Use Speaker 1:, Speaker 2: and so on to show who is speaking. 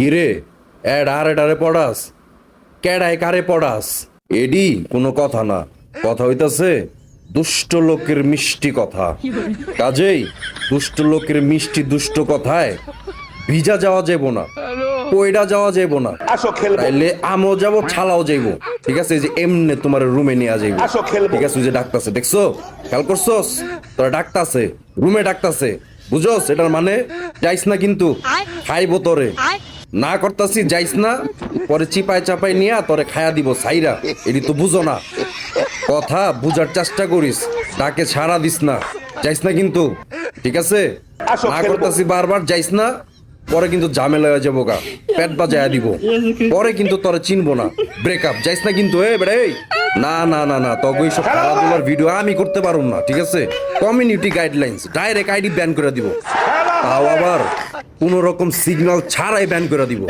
Speaker 1: কিরে? এড আরে ডারে পড়াস। কেডায় কারে পড়াস? এডি কোনো কথা না। কথা হইতাছে দুষ্ট লোকের মিষ্টি কথা। কাজেই দুষ্ট লোকের মিষ্টি দুষ্ট কথায় ভিজা যাওয়া যাব না কইডা যাওয়া যাব না।
Speaker 2: আসো খেলব।
Speaker 1: তাইলে আমও যাব ছালাও যাইব। ঠিক আছে এই যে এমনে তোমার রুমে নিয়ে যাইব।
Speaker 2: আসো খেলব।
Speaker 1: ঠিক আছে যে ডাকতাছে দেখছ? খেয়াল করছস? তোরা ডাকতাছে রুমে ডাকতাছে। বুঝোস এটার মানে যাইস না কিন্তু খাইবো তোরে। না করতাছি যাইস না। পরে চিপাই চাপাই নিয়ে তোরে খায়া দিব সাইরা এটি তো বুঝো না। কথা বুঝার চেষ্টা করিস তাকে ছাড়া দিস না। যাইস না কিন্তু ঠিক আছে? না। করতাছি বারবার যাইস না। পরে কিন্তু ঝামেলা হয়ে যাব গা। পেট বাজায়া দিব। পরে কিন্তু তোরে চিনবো না। ব্রেকআপ যাইস না কিন্তু এ বেড়ে না না না না তবে এইসব খেলাধুলার ভিডিও আমি করতে পারব না ঠিক আছে? Community guidelines direct ID ban করে দিব। তাও আবার কোন রকম সিগন্যাল ছাড়াই ব্যান করে দিব।